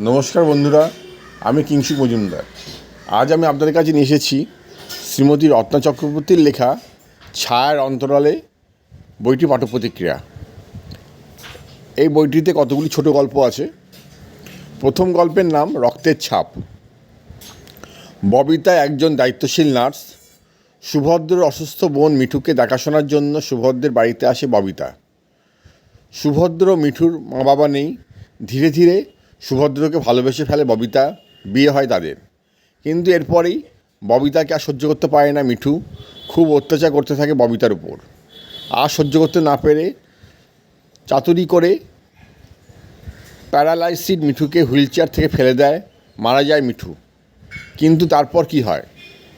নমস্কার বন্ধুরা, আমি কিংসু মজুমদার। আজ আমি আপনাদের কাছে নিয়ে এসেছি শ্রীমতী রত্না চক্রবর্তীর লেখা ছায়ার অন্তরালে বইটি পাঠ প্রতিক্রিয়া এই বইটিতে কতগুলি ছোট গল্প আছে? প্রথম গল্পের নাম রক্তের ছাপ। ববিতা একজন দায়িত্বশীল নার্স। সুভদ্রের অসুস্থ বোন মিঠুকে দেখাশোনার জন্য সুভদ্রের বাড়িতে আসে ববিতা। সুভদ্র মিঠুর মা বাবা নেই। ধীরে ধীরে সুভদ্রকে ভালোবেসে ফেলে ববিতা, বিয়ে হয় তাদের। কিন্তু এরপরেই ববিতাকে আর সহ্য করতে পারে না মিঠু। খুব অত্যাচার করতে থাকে ববিতার উপর। আর সহ্য করতে না পেরে চাতুরি করে প্যারালাইসিড মিঠুকে হুইল চেয়ার থেকে ফেলে দেয়, মারা যায় মিঠু। কিন্তু তারপর কি হয়?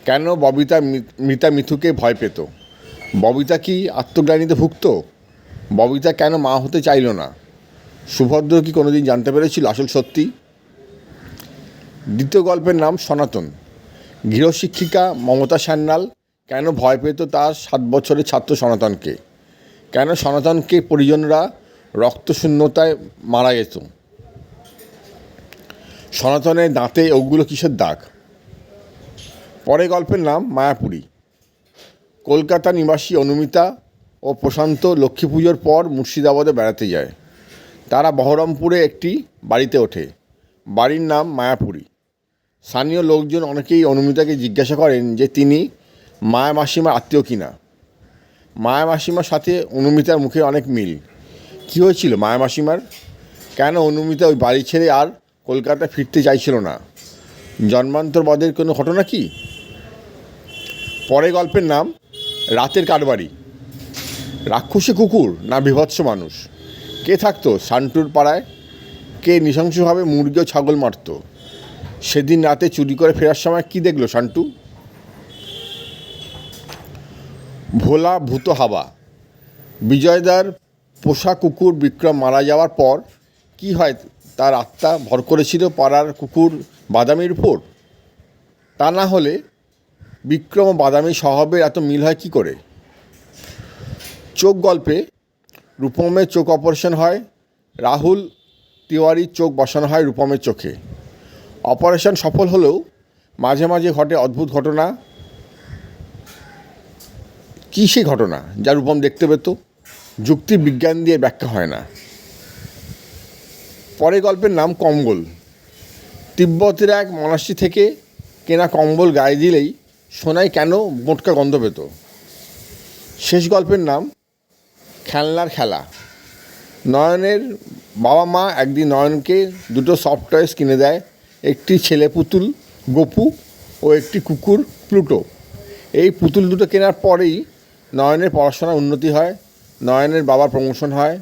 কেন ববিতা মৃতা মিঠুকে ভয় পেত? ববিতা কি আত্মগ্লানিতে ভুগত? ববিতা কেন মা হতে চাইল না? সুভদ্র কি কোনোদিন জানতে পেরেছিল আসল সত্যি? দ্বিতীয় গল্পের নাম সনাতন। গৃহশিক্ষিকা মমতা সান্যাল কেন ভয় পেত তার সাত বছরের ছাত্র সনাতনকে? কেন সনাতনকে পরিজনরা রক্তশূন্যতায় মারা যেত? সনাতনের দাঁতে ওগুলো কিসের দাগ? পরে গল্পের নাম মায়াপুরী। কলকাতা নিবাসী অনুমিতা ও প্রশান্ত লক্ষ্মী পুজোর পর মুর্শিদাবাদে বেড়াতে যায়। তারা বহরমপুরে একটি বাড়িতে ওঠে। বাড়ির নাম মায়াপুরী। স্থানীয় লোকজন অনেকেই অনুমিতাকে জিজ্ঞাসা করেন যে তিনি মায়া মাসিমার আত্মীয় কিনা। মায়া মাসিমার সাথে অনুমিতার মুখে অনেক মিল। কী হয়েছিল মায়া মাসিমার? কেন অনুমিতা ওই বাড়ি ছেড়ে আর কলকাতা ফিরতে চাইছিল না? জন্মান্তরবাদের কোনো ঘটনা কি? পরে গল্পের নাম, রাতের কারবারি। রাক্ষসী কুকুর না বিভৎস মানুষ? কে থাকতো? সান্টুর পাড়ায় কে নৃশংসভাবে মুরগি ও ছাগল মারতো? সেদিন রাতে চুরি করে ফেরার সময় কি দেখল সান্টু ভোলা ভূত হাবা বিজয়দার পোষা কুকুর বিক্রম মারা যাওয়ার পর কি হয় তার আত্মা ভর করেছিল পাড়ার কুকুর বাদামির উপর? তা না হলে বিক্রম ও বাদামি স্বভাবের এত মিল হয় কি করে? চোখ গল্পে রূপমের চোখ অপারেশন হয়, রাহুল তিওয়ারির চোখ বসানো হয় রূপমের চোখে। অপারেশন সফল হলেও মাঝে মাঝে ঘটে অদ্ভুত ঘটনা। কী সেই ঘটনা যা রূপম দেখতে পেত? যুক্তি বিজ্ঞান দিয়ে ব্যাখ্যা হয় না। পরে গল্পের নাম কম্বল। তিব্বতের এক মনাস্ট্রি থেকে কেনা কম্বল গায়ে দিলেই সোনায় কেন মোটকা গন্ধ পেত? শেষ গল্পের নাম খেলনার খেলা। নয়নের বাবা মা একদিন নয়নকে দুটো সফট টয়েস কিনে দেয়, একটি ছেলে পুতুল, গপু ও একটি কুকুর, প্লুটো। এই পুতুল দুটো কেনার পরেই নয়নের পড়াশোনার উন্নতি হয়, নয়নের বাবার প্রমোশন হয়,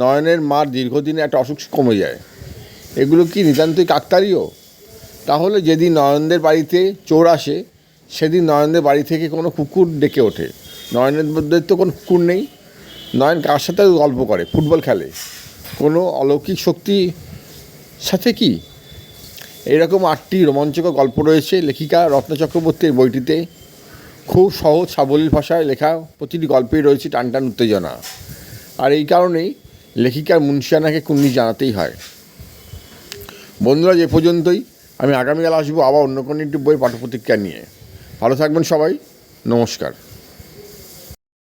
নয়নের মার দীর্ঘদিনে একটা অসুখ কমে যায়। এগুলো কি নিতান্তই কাকতারীয় তাহলে যেদিন নয়নদের বাড়িতে চোর আসে, সেদিন নয়নদের বাড়ি থেকে কোনো কুকুর ডেকে ওঠে। নয়নের মধ্যে তো কোনো কুকুর নেই। নয়ন কার সাথে গল্প করে? ফুটবল খেলে। কোনো অলৌকিক শক্তি সাথে কি? এরকম আটটি রোমাঞ্চকর গল্প রয়েছে। লেখিকা রত্ন চক্রবর্তীর বইটিতে। খুব সহজ, সাবলীল ভাষায় লেখা প্রতিটি গল্পেই রয়েছে টান টান উত্তেজনা। আর এই কারণেই লেখিকার মুন্সিয়ানাকে কুন্নি জানাতেই হয়। বন্ধুরা, যে পর্যন্তই। আমি আগামীকাল আসব আবার অন্য কোনো একটি বই পাঠ্যপ্রতিক্রিয়া নিয়ে। ভালো থাকবেন সবাই। নমস্কার।